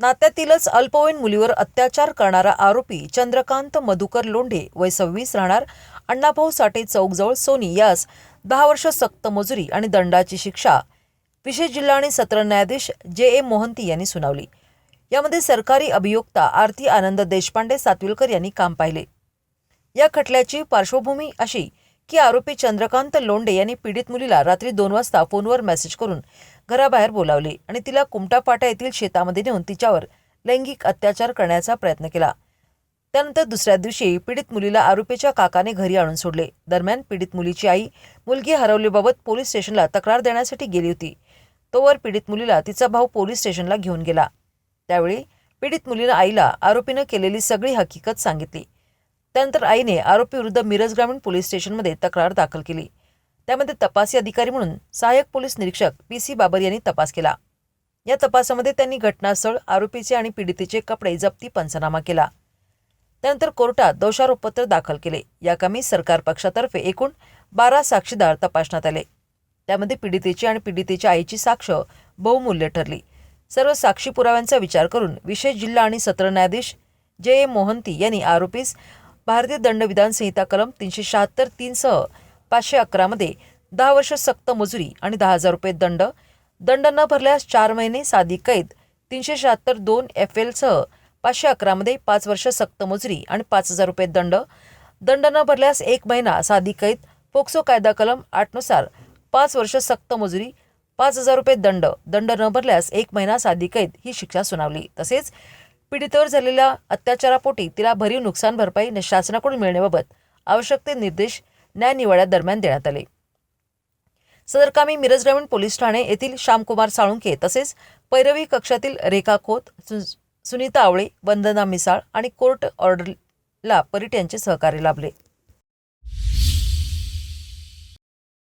नात्यातीलच अल्पवयीन मुलीवर अत्याचार करणारा आरोपी चंद्रकांत मधुकर लोंढे वय सव्वीस राहणार. अण्णाभाऊ साठे चौकजवळ सोनी यास दहा वर्ष सक्त मजुरी आणि दंडाची शिक्षा. विशेष जिल्हा आणि सत्र न्यायाधीश जे ए मोहंती यांनी सुनावली. यामध्ये सरकारी अभियोक्ता आरती आनंद देशपांडे सातविलकर यांनी काम पाहिले. या खटल्याची पार्श्वभूमी अशी की आरोपी चंद्रकांत लोंडे यांनी पीडित मुलीला रात्री दोन वाजता फोनवर मेसेज करून घराबाहेर बोलावले आणि तिला कुमटापाटा येथील शेतामध्ये नेऊन तिच्यावर लैंगिक अत्याचार करण्याचा प्रयत्न केला. त्यानंतर दुसऱ्या दिवशी पीडित मुलीला आरोपीच्या काकाने घरी आणून सोडले. दरम्यान पीडित मुलीची आई मुलगी हरवल्याबाबत पोलीस स्टेशनला तक्रार देण्यासाठी गेली होती. तोवर पीडित मुलीला तिचा भाऊ पोलीस स्टेशनला घेऊन गेला. त्यावेळी पीडित मुलीनं आईला आरोपीनं केलेली सगळी हकीकत सांगितली. त्यानंतर आईने आरोपीविरुद्ध मिरज ग्रामीण पोलीस स्टेशनमध्ये तक्रार दाखल केली. त्यामध्ये तपासी अधिकारी म्हणून सहाय्यक पोलीस निरीक्षक पी सी बाबर यांनी तपास केला. या तपासामध्ये त्यांनी घटनास्थळ आरोपीचे आणि पीडितेचे कपडे जप्ती पंचनामा केला. त्यानंतर कोर्टात दोषारोपपत्र दाखल केले. या कामी सरकार पक्षातर्फे एकूण बारा साक्षीदार तपासण्यात आले. त्यामध्ये पीडितेची आणि पीडितेच्या आईची साक्ष बहुमूल्य ठरली. सर्व साक्षी पुराव्यांचा विचार करून विशेष जिल्हा आणि सत्र न्यायाधीश जे ए मोहंती यांनी आरोपीस भारतीय दंडविधान संहिता कलम तीनशे शहात्तर तीनसह पाचशे अकरामध्ये दहा वर्ष सक्त मजुरी आणि दहा हजार रुपये दंड दंड न भरल्यास चार महिने साधी कैद तीनशे शहात्तर दोन एफ एलसह पाचशे अकरामध्ये पाच वर्ष सक्त मजुरी आणि पाच हजार रुपये दंड दंड न भरल्यास एक महिना साधी कैद पोक्सो कायदा कलम आठनुसार पाच वर्ष सक्त मजुरी पाच हजार रुपये दंड दंड न भरल्यास एक महिना साधी कैद ही शिक्षा सुनावली. तसेच पीडितेवर झालेल्या अत्याचारापोटी तिला भरीव नुकसान भरपाई न शासनाकडून मिळण्याबाबत आवश्यक ते निर्देश न्यायनिवाड्यादरम्यान देण्यात आले. सदर कामी मिरज ग्रामीण पोलीस ठाणे येथील श्यामकुमार साळुंके तसेच पैरवी कक्षातील रेखा खोत सु- सुनीता आवळे वंदना मिसाळ आणि कोर्ट ऑर्डरला परीट यांचे सहकार्य लाभले.